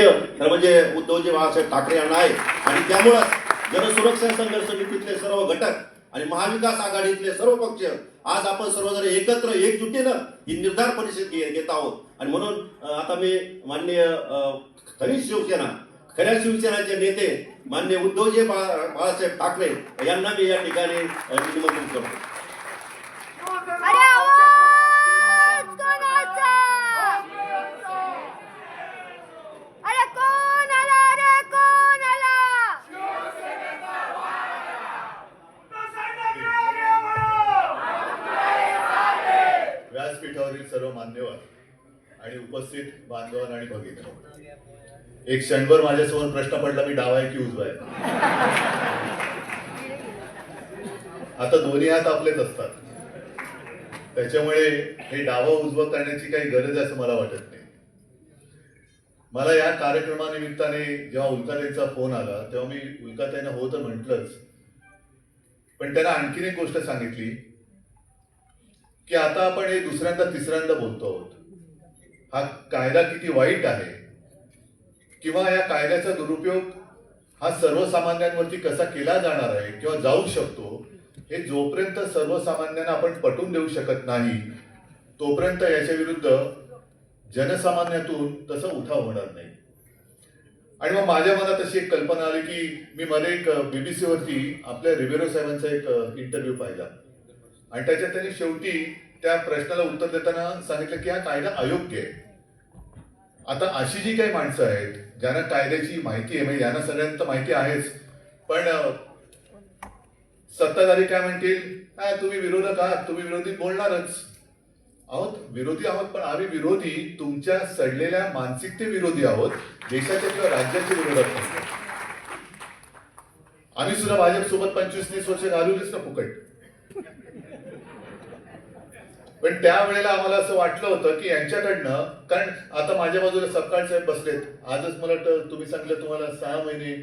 खरं म्हणजे उद्धवजी बाळासाहेब ठाकरे यांना आहे. आणि त्यामुळं जनसुरक्षा संघर्ष समितीतले सर्व घटक आणि महाविकास आघाडीतले सर्व पक्ष आज आपण सर्वजण एकत्र एकजुटीनं ही निर्धार परिषद घेत आहोत. आणि म्हणून आता मी माननीय अं, खरी शिवसेना खऱ्या शिवसेनाचे नेते मान्य उद्धवजी बाळासाहेब ठाकरे यांना मी या ठिकाणी निमंत्रित करतो अरे आवाज कोणाचा अरे कोण आला रे कोण आला व्यासपीठावरील सर्व मान्यवर आणि उपस्थित बांधवांना आणि भगिनी एक क्षणभर माझ्यासमोर प्रश्न पडला मी डावा आहे की उजवा आहे आता दोन्ही हात आपलेच असतात. त्याच्यामुळे हे डावा उजवा करण्याची काही गरज आहे असं मला वाटत नाही. मला या कार्यक्रमानिमित्ताने जेव्हा उल्काताईचा फोन आला तेव्हा मी उल्काताईंना हो तर म्हटलंच. पण त्यांना आणखीन एक गोष्ट सांगितली की आता आपण हे दुसऱ्यांदा तिसऱ्यांदा बोलतो आहोत. हा कायदा किती वाईट आहे किंवा या कायद्याचा दुरुपयोग हा सर्वसामान्यांवरती कसा केला जाणार आहे किंवा जाऊ शकतो हे जोपर्यंत सर्वसामान्यांना आपण पटवून देऊ शकत नाही तोपर्यंत याच्या विरुद्ध जनसामान्यातून तसा उठाव होणार नाही. आणि मग माझ्या मनात अशी एक कल्पना आली की मी मध्ये एक बीबीसीवरती आपल्या रिबेरो साहेबांचा एक इंटरव्ह्यू पाहिला. आणि त्याच्यात त्यांनी शेवटी त्या प्रश्नाला उत्तर देताना सांगितलं की हा कायदा अयोग्य आहे. आता अशी जी काही माणसं आहेत ज्यांना कायद्याची माहिती आहे म्हणजे यांना सगळ्यांना माहिती आहेच पण सत्ताधारी काय म्हणतील? तुम्ही विरोधक आहात तुम्ही विरोधी बोलणारच. आहोत विरोधी आहोत पण आम्ही विरोधी तुमच्या सडलेल्या मानसिकते विरोधी आहोत देशाच्या किंवा राज्याचे विरोधक आम्ही सुद्धा भाजपसोबत पंचवीस तीस वर्ष घालवलीच ना फुकट. पण त्यावेळेला आम्हाला असं वाटलं होतं की यांच्याकडनं कारण आता माझ्या बाजूला सपकाळ साहेब बसलेत. आजच मला वाटतं तुम्ही सांगितलं तुम्हाला सहा महिने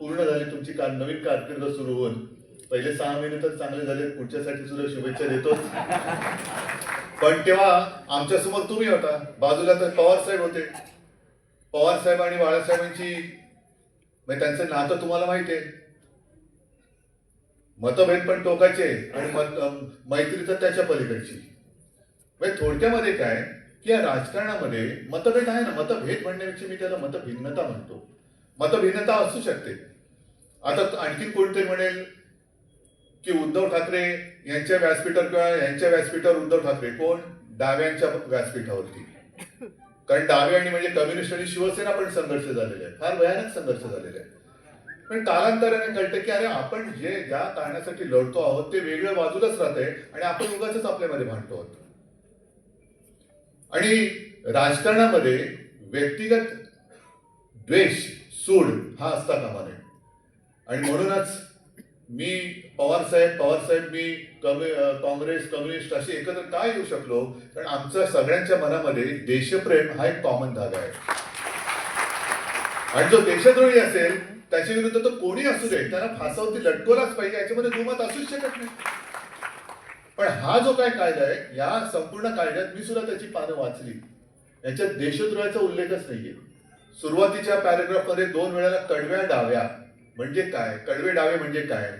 पूर्ण झाली तुमची कार नवीन कारकीर्द सुरू होऊन. पहिले सहा महिने तर चांगले झाले पुढच्यासाठी सुद्धा शुभेच्छा देतो. पण तेव्हा आमच्यासमोर तुम्ही होता. बाजूला तर पवार साहेब होते. पवार साहेब आणि बाळासाहेबांची म्हणजे त्यांचं नातं तुम्हाला माहिती आहे. मतभेद पण टोकाचे आणि मत मैत्री तर त्याच्या पलीकडची. म्हणजे थोडक्यामध्ये काय की या राजकारणामध्ये मतभेद आहे ना मतभेद म्हणण्यापेक्षा मी त्याला मतभिन्नता म्हणतो. मतभिन्नता असू शकते. आता आणखीन कोणतरी म्हणेल की उद्धव ठाकरे यांच्या व्यासपीठावर किंवा यांच्या व्यासपीठावर उद्धव ठाकरे. कोण? डाव्यांच्या व्यासपीठावरती. कारण डावे आणि म्हणजे कम्युनिस्ट आणि शिवसेना पण संघर्ष झालेले आहे फार भयानक संघर्ष झालेले आहे पण कालांतराने कळतं की अरे आपण जे ज्या कारणासाठी लढतो आहोत ते वेगळ्या बाजूलाच राहते आणि आपण उगाच आपल्यामध्ये भांडतो आहोत. आणि राजकारणामध्ये व्यक्तिगत द्वेष सूड हा असता कामा नये आणि म्हणूनच मी पवार साहेब पवार साहेब मी कम्यु काँग्रेस कम्युनिस्ट असे एकत्र काय येऊ शकलो? कारण आमच्या सगळ्यांच्या मनामध्ये देशप्रेम हा एक कॉमन धागा आहे. आणि जो देशद्रोही असेल त्याच्या विरुद्ध तो कोणी असू दे त्यांना फासावरती लटकवलाच पाहिजे याच्यामध्ये दुमत असूच शकत नाही. पण हा जो काय कायदा आहे या संपूर्ण कायद्यात मी सुद्धा त्याची पानं वाचली. याच्यात देशद्रोहाचा उल्लेखच नाहीये. सुरुवातीच्या पॅरेग्राफमध्ये दोन वेळेला कडव्या डाव्या म्हणजे काय? कडवे डावे म्हणजे काय?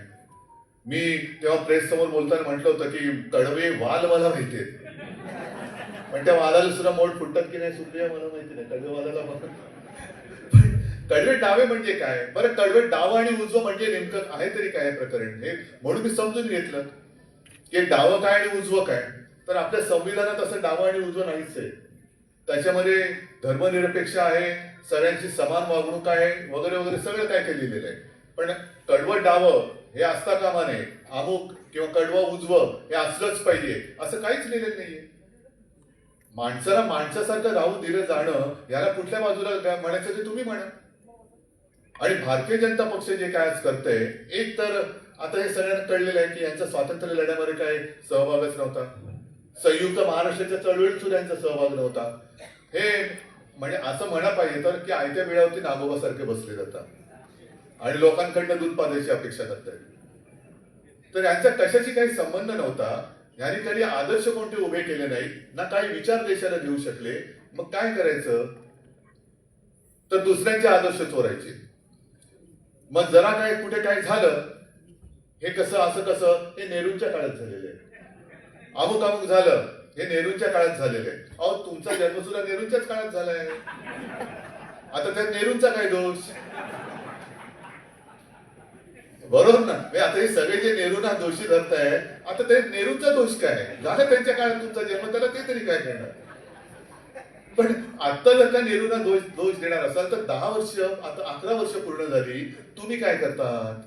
मी तेव्हा प्रेस समोर बोलताना म्हटलं होतं की कडवे वाल मला माहितीये पण त्या वालाला सुद्धा मोड फुटतात की नाही सुप्रिया मला माहिती नाही. कडवे वालाला कडवे डावे म्हणजे काय? बरं कडवे डाव आणि उजवं म्हणजे नेमकं आहे तरी काय प्रकरण हे? म्हणून मी समजून घेतलं. की डावं काय आणि उजवं काय? तर आपल्या संविधानात असं डावं आणि उजवं नाहीच आहे. त्याच्यामध्ये धर्मनिरपेक्ष आहे सगळ्यांची समान वागणूक आहे वगैरे वगैरे सगळं काय काय लिहिलेलं आहे. पण कडवं डावं हे असता कामा नये. अमुक किंवा कडवं उजवं हे असलंच पाहिजे. असं काहीच लिहिलेलं नाहीये. माणसाला माणसासारखं राहू दिलं जाणं याला कुठल्या बाजूला काय म्हणायचं ते तुम्ही म्हणा. आणि भारतीय जनता पक्ष जे काय आज करतंय एक तर आता हे सगळ्यांना कळलेलं आहे की यांचा स्वातंत्र्य लढ्यामध्ये काय सहभागच नव्हता. संयुक्त महाराष्ट्राच्या चळवळीत सुद्धा यांचा सहभाग नव्हता. हे म्हणजे असं म्हणा पाहिजे तर की आयत्या वेळावरती नागोबासारखे बसले जातात. आणि लोकांकडनं दूध पाजायची अपेक्षा करतात तर यांचा कशाशी काही संबंध नव्हता. यांनी कधी आदर्श कोणते उभे केले नाही ना काही विचार देशाला देऊ शकले. मग काय करायचं? तर दुसऱ्यांचे आदर्श चोरायचे. मग जरा काय कुठे काय झालं हे कसं असं कसं हे नेहरूंच्या काळात झालेलं आहे. अमुक अमुक झालं हे नेहरूंच्या काळात झालेलं आहे. अहो तुमचा जन्म सुद्धा नेहरूंच्याच काळात झालाय आता त्यात नेहरूंचा काय दोष? बरोबर ना? म्हणजे आता हे सगळे जे नेहरूंना दोषी धरताय आता ते नेहरूंचा दोष काय? झालं त्यांच्या काळात तुमचा जन्म त्याला ते तरी काय करणार? पण आता जर का नेहरूंना दोष दोष देणार असाल तर दहा वर्ष आता अकरा वर्ष पूर्ण झाली तुम्ही काय करतात?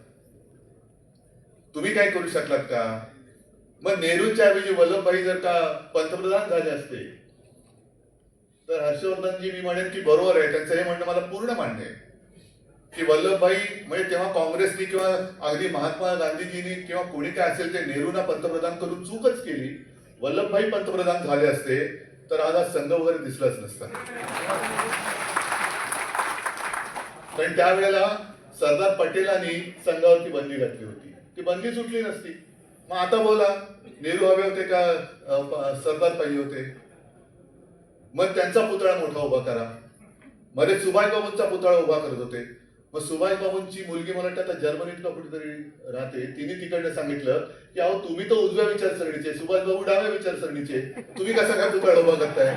तुम्ही काय करू शकलात का? मग नेहरूंच्या ऐवजी वल्लभभाई जर का पंतप्रधान झाले असते तर हर्षवर्धनजी मी म्हणेन की बरोबर आहे त्यांचं हे म्हणणं मला पूर्ण मान्य आहे. की वल्लभभाई म्हणजे तेव्हा काँग्रेसनी किंवा अगदी महात्मा गांधीजींनी किंवा कोणी काय असेल ते नेहरूंना पंतप्रधान करून चूकच केली. वल्लभभाई पंतप्रधान झाले असते तर आज हा संघ वगैरे दिसलाच नसता. कारण त्यावेळेला सरदार पटेलांनी संघावरती बंदी घातली होती. ती बंदी सुटली नसती. मग आता बोला नेहरू हवे होते का सरदार पाहिजे होते? मग त्यांचा पुतळा मोठा उभा करा. मध्ये सुभाषबाबूंचा पुतळा उभा करत होते. मग सुभाषबाबूंची मुलगी मला वाटतं आता जर्मनीत कुठेतरी राहते तिने तिकडनं सांगितलं की अहो तुम्ही तर उजव्या विचारसरणीचे सुभाषबाबू डाव्या विचारसरणीचे. तुम्ही कसा काय पुतळा उभा करताय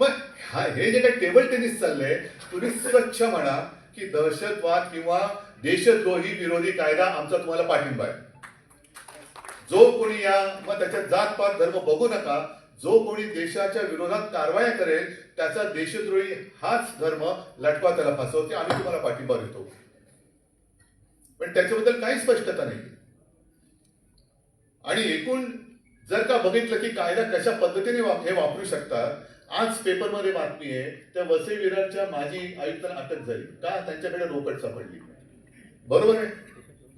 मग हा हे जे काही टेबल टेनिस चाललंय तुम्ही स्वच्छ म्हणा की दहशतवाद किंवा देशद्रोही विरोधी कायदा आमचा तुम्हाला पाठिंबा आहे. जो कोणी या मग त्याच्यात जात पात धर्म बघू नका जो कोणी देशाच्या विरोधात कारवाया करेल त्याचा देशद्रोही हाच धर्म लटवा त्याला फसवते आम्ही तुम्हाला पाठिंबा देतो. पण त्याच्याबद्दल काही स्पष्टता नाही. आणि एकूण जर का बघितलं की कायदा कशा पद्धतीने हे वापरू शकतात आज पेपरमध्ये बातमी आहे त्या वसई विरारच्या माजी आयुक्तांना अटक झाली. का? त्यांच्याकडे रोकड सापडली. बरोबर आहे?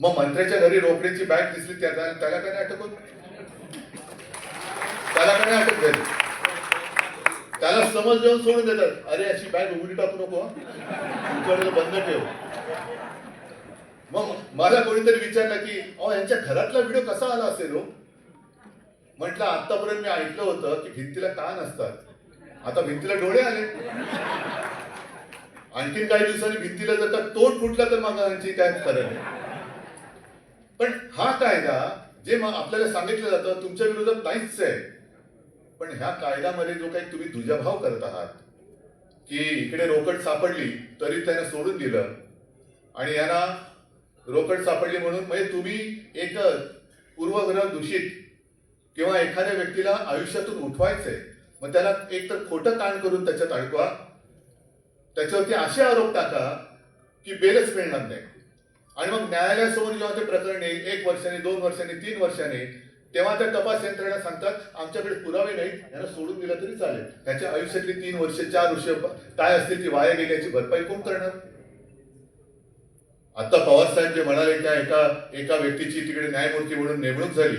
मग मंत्र्याच्या घरी रोकडीची बॅग दिसली त्याला त्याला काय नाही अटक होत? त्याला काय अटक झाली त्याला समज देऊन सोडून देतात. अरे अशी बॅग उघडी टाकू नको तुमच्याकडे बंद ठेव. मग मला कोणीतरी विचारलं की अहो यांच्या घरातला व्हिडिओ कसा आला असेल हो? म्हटलं आतापर्यंत मी ऐकलं होतं की भिंतीला कान असतात. आता भिंतीला डोळे आले. आणखीन काही दिवसांनी भिंतीला जर का तोंड फुटला तर मग आणखी काय खरं नाही पण हा कायदा जे मग आपल्याला सांगितलं जातं तुमच्या विरोधात नाहीच आहे. पण ह्या कायद्यामध्ये जो काही तुम्ही दुजाभाव करत आहात की इकडे रोकड सापडली तरी त्यानं सोडून दिलं. आणि यांना रोकड सापडली म्हणून म्हणजे तुम्ही एक पूर्वग्रह दूषित किंवा एखाद्या व्यक्तीला आयुष्यातून उठवायचंय मग त्याला एक तर खोटं कान करून त्याच्यात अडकवा. त्याच्यावरती असे आरोप टाका की बेलच मिळणार नाही. आणि मग न्यायालयासमोर जेव्हा ते प्रकरण येईल एक वर्षाने दोन वर्षांनी तीन वर्षाने तेव्हा त्या तपास यंत्रणा सांगतात आमच्याकडे पुरावे नाहीत यांना सोडून दिलं तरी चालेल. त्याच्या आयुष्यातली तीन वर्ष चार वर्ष काय असतील ती वाया गेल्याची भरपाई कोण करणार? आता पवार साहेब जे म्हणाले त्या एका एका व्यक्तीची तिकडे न्यायमूर्ती म्हणून नेमणूक झाली.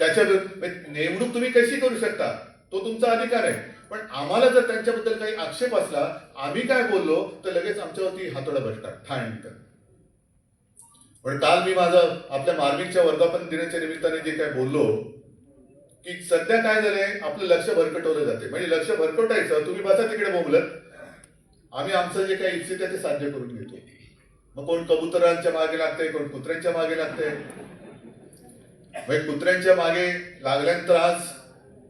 त्याच्या म्हणजे नेमणूक तुम्ही कशी करू शकता? तो तुमचा अधिकार आहे. पण आम्हाला जर त्यांच्याबद्दल काही आक्षेप असला आम्ही काय बोललो तर लगेच आमच्यावरती हातोडा बसतात. ठाण पण काल मी माझं आपल्या मार्मिकच्या वर्धापन दिनाच्या निमित्ताने जे काय बोललो की सध्या काय झालंय आपलं लक्ष भरकटवलं जाते म्हणजे लक्ष भरकटायचं तुम्ही बसा तिकडे बोबलत. आम्ही आमचं जे काही इच्छित आहे ते साध्य करून घेतो. मग कोण कबुतरांच्या मागे लागतंय कोण कुत्र्यांच्या मागे लागतंय? म्हणजे कुत्र्यांच्या मागे लागल्यानंतर आज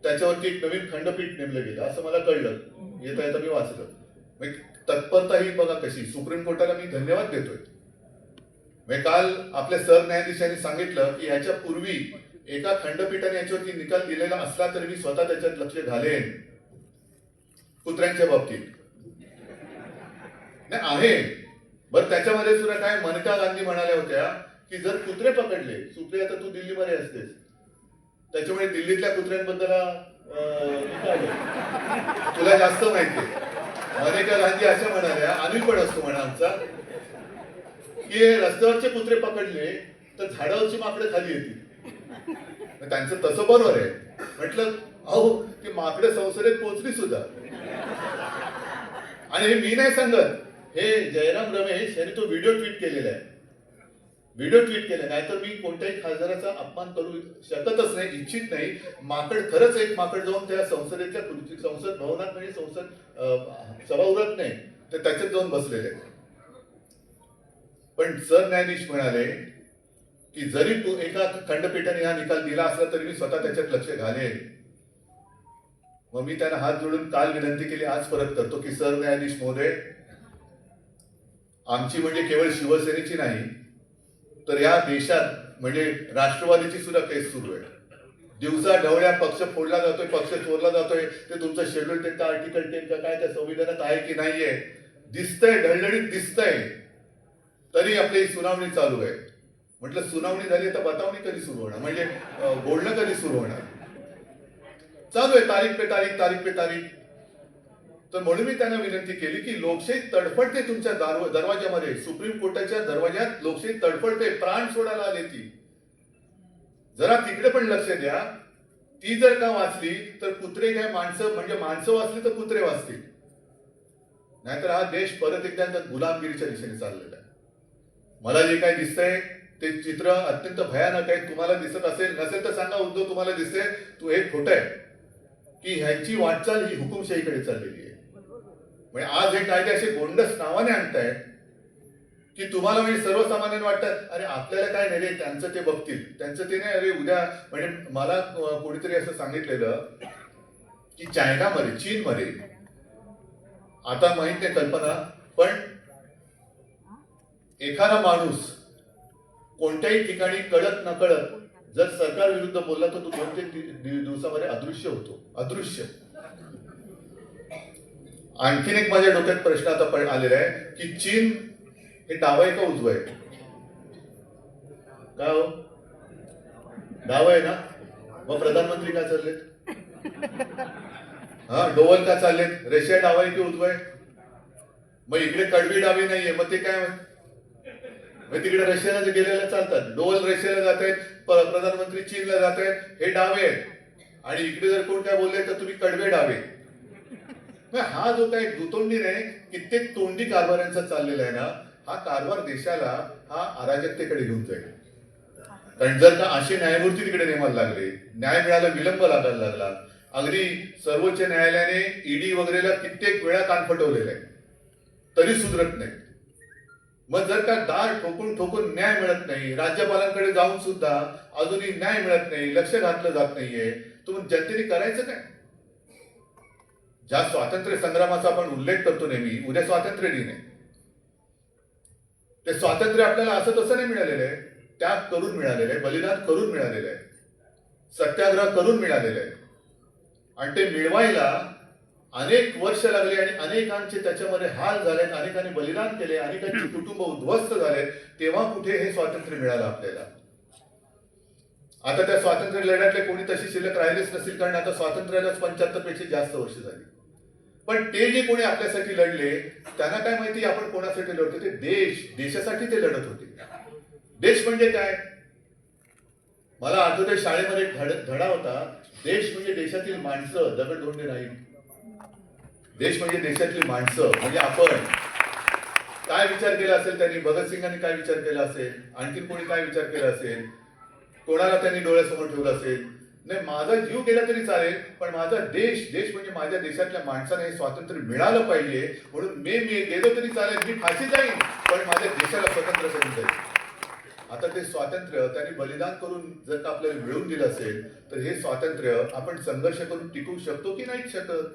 त्याच्यावरती एक नवीन खंडपीठ नेमलं गेलं असं मला कळलं. येता येता मी वाचलं. म्हणजे तत्परता ही बघा कशी. सुप्रीम कोर्टाला मी धन्यवाद देतोय. म्हणजे काल आपल्या सरन्यायाधीशांनी सांगितलं की ह्याच्या पूर्वी एका खंडपीठाने याच्यावरती निकाल दिलेला असला तरी मी स्वतः त्याच्यात लक्ष घालेन. कुत्र्यांच्या बाबतीत. नाही आहे. बरं त्याच्यामध्ये सुद्धा काय मनका गांधी म्हणाल्या होत्या की जर कुत्रे पकडले सुप्रिया तर तू दिल्लीमध्ये असतेस. त्याच्यामुळे दिल्लीतल्या कुत्र्यांबद्दल अं, तुला जास्त माहिती मनेका गांधी अशा म्हणाल्या आम्ही पण असतो म्हणा आमचा की रस्त्यावरचे कुत्रे पकडले तर झाडावरची माकडं खाली येतील. त्यांचं तसं बरोबर आहे. म्हटलं अहो ती माकडं संसदेत पोहोचली सुद्धा. आणि हे मी नाही सांगत. हे जयराम रमेश यांनी तो व्हिडिओ ट्विट केलेला आहे. व्हिडिओ ट्विट केले नाहीतर मी कोणत्याही खासदाराचा अपमान करू शकतच नाही इच्छित नाही. माकड खरंच एक माकड जाऊन त्या संसदेच्या संसद भवनात म्हणजे संसद सभागृहात नाही. तर त्याच्यात जाऊन बसलेले. आहेत. पण सरन्यायाधीश म्हणाले की जरी तू एका खंडपीठाने हा निकाल दिला असला तरी मी स्वतः त्याच्यात लक्ष घालेन. मग मी त्यांना हात जोडून काल विनंती केली आज परत करतो की सरन्यायाधीश महोदय आमची म्हणजे केवळ शिवसेनेची नाही तर या देशात म्हणजे राष्ट्रवादीची सुद्धा केस सुरू आहे. दिवसा ढवळ्या पक्ष फोडला जातोय पक्ष चोरला जातोय ते तुमचं शेड्यूल टेन का आर्टिकल टेन का काय त्या संविधानात आहे की नाहीये? दिसतंय ढळढळीत दिसतंय. तरी आपली सुनावणी चालू आहे. म्हटलं सुनावणी झाली तर बतावणी कधी सुरू होणार? म्हणजे बोलणं कधी सुरू होणार? चालू आहे तारीख पे तारीख तारीख पे तारीख. तर म्हणून मी त्यांना विनंती केली की लोकशाही तडफडते तुमच्या दरवाज्यामध्ये. सुप्रीम कोर्टाच्या दरवाज्यात लोकशाही तडफडते प्राण सोडायला आले ती. जरा तिकडे पण लक्ष द्या. ती जर का वाचली तर कुत्रे काय माणसं म्हणजे माणसं वाचली तर कुत्रे वाचतील. नाहीतर हा देश परत एकदा गुलामगिरीच्या दिशेने चाललेला आहे. मला जे काय दिसतंय ते चित्र अत्यंत भयानक आहे. तुम्हाला दिसत असेल नसेल तर सांगा उद्धव तुम्हाला दिसते तू हे खोट आहे. की ह्यांची वाटचाल ही हुकुमशाहीकडे चाललेली आहे. म्हणजे आज हे कायदे असे गोंडस नावाने आणताय की तुम्हाला म्हणजे सर्वसामान्य वाटतात अरे आपल्याला काय नाही रे त्यांचं ते बघतील. त्यांचं ते नाही अरे उद्या म्हणजे मला कोणीतरी असं सांगितलेलं की चायनामध्ये चीनमध्ये आता माहीत नाही कल्पना पण एखादा माणूस कोणत्याही ठिकाणी कळत न कळत जर सरकार विरुद्ध बोलला तर तो दोन ते दिवसामध्ये अदृश्य होतो. अदृश्य. आणखीन एक माझ्या डोक्यात प्रश्न आता पण आलेला आहे की चीन हे डावं आहे का उजव आहे? काय हो? डाव आहे ना? मग प्रधानमंत्री काय चाललेत? हा डोवल का चाललेत? रशिया डाव आहे की उजव आहे? मग इकडे कडवी डावी नाहीये मग ते काय? मग तिकडे रशियाला जे गेलेले चालतात डोल रशियाला जात आहेत प्रधानमंत्री चीनला जात आहेत हे डावे आहेत. आणि इकडे जर कोण काय बोलले तर तुम्ही कडवे डावे हा जो काही दुतोंडी नाही कित्येक तोंडी कारभारांचा चाललेला आहे ना हा कारभार देशाला हा अराजकतेकडे घेऊन जाईल. कारण जर का असे न्यायमूर्ती तिकडे नेमायला लागले न्याय मिळायला विलंब लागायला लागला. अगदी सर्वोच्च न्यायालयाने ईडी वगैरेला कित्येक वेळा कान फटवलेला आहे. तरी सुधरत नाही. मग जर का दार ठोकून ठोकून न्याय मिळत नाही राज्यपालांकडे जाऊन सुद्धा अजूनही न्याय मिळत नाही लक्ष घातलं जात नाहीये तर मग जनतेने करायचं काय? ज्या स्वातंत्र्य संग्रामाचा आपण उल्लेख करतो नेहमी उद्या स्वातंत्र्य दिन आहे. ते स्वातंत्र्य आपल्याला असं तसं नाही मिळालेलं आहे. त्याग करून मिळालेलं आहे बलिदान करून मिळालेलं आहे. सत्याग्रह करून मिळालेलं आहे. आणि ते मिळवायला अनेक वर्ष लागली आणि अनेकांचे त्याच्यामध्ये हाल झालेत अनेकांनी बलिदान केले अनेकांची कुटुंब उद्ध्वस्त झाले तेव्हा कुठे हे स्वातंत्र्य मिळालं आपल्याला? आता त्या स्वातंत्र्य लढ्यातले कोणी तशी शिल्लक राहिलेच नसेल कारण आता स्वातंत्र्यालाच पंच्याहत्तरपेक्षा जास्त वर्ष झाली. पण ते जे कोणी आपल्यासाठी लढले त्यांना काय माहिती आपण कोणासाठी लढतो ते देश देशासाठी ते लढत होते. देश म्हणजे काय? मला आठवतंय शाळेमध्ये एक धड धडा होता देश म्हणजे देशातील माणसं दगडधोंडे नाही देश म्हणजे देशातली माणसं म्हणजे आपण. काय विचार केला असेल त्यांनी? भगतसिंगांनी काय विचार केला असेल? आणखी कोणी काय विचार केला असेल? कोणाला त्यांनी डोळ्यासमोर ठेवलं असेल? नाही माझा जीव गेला तरी चालेल पण माझा देश देश म्हणजे माझ्या देशातल्या माणसाने हे स्वातंत्र्य मिळालं पाहिजे म्हणून मी मी गेलो तरी चालेल मी फाशी जाईन पण माझ्या देशाला स्वतंत्र करून जाईल आता ते स्वातंत्र्य त्यांनी बलिदान करून जर का आपल्याला मिळवून दिलं असेल तर हे स्वातंत्र्य आपण संघर्ष करून टिकवू शकतो की नाही शकत?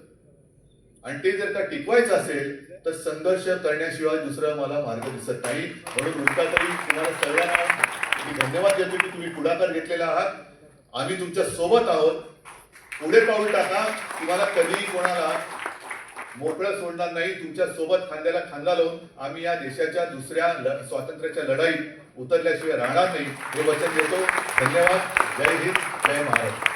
आणि ते जर का टिकवायचं असेल तर संघर्ष करण्याशिवाय दुसरा मला मार्ग दिसत नाही. म्हणून नुसता तरी तुम्हाला सगळ्यांना मी धन्यवाद देतो की तुम्ही पुढाकार घेतलेला आहात. आम्ही तुमच्यासोबत आहोत. पुढे पाऊल टाका. तुम्हाला कधीही कोणाला मोकळं सोडणार नाही. तुमच्यासोबत खांद्याला खांदा लावून आम्ही या देशाच्या दुसऱ्या ल- स्वातंत्र्याच्या लढाईत उतरल्याशिवाय राहणार नाही. हे वचन देतो. धन्यवाद. जय हिंद. जय महाराष्ट्र.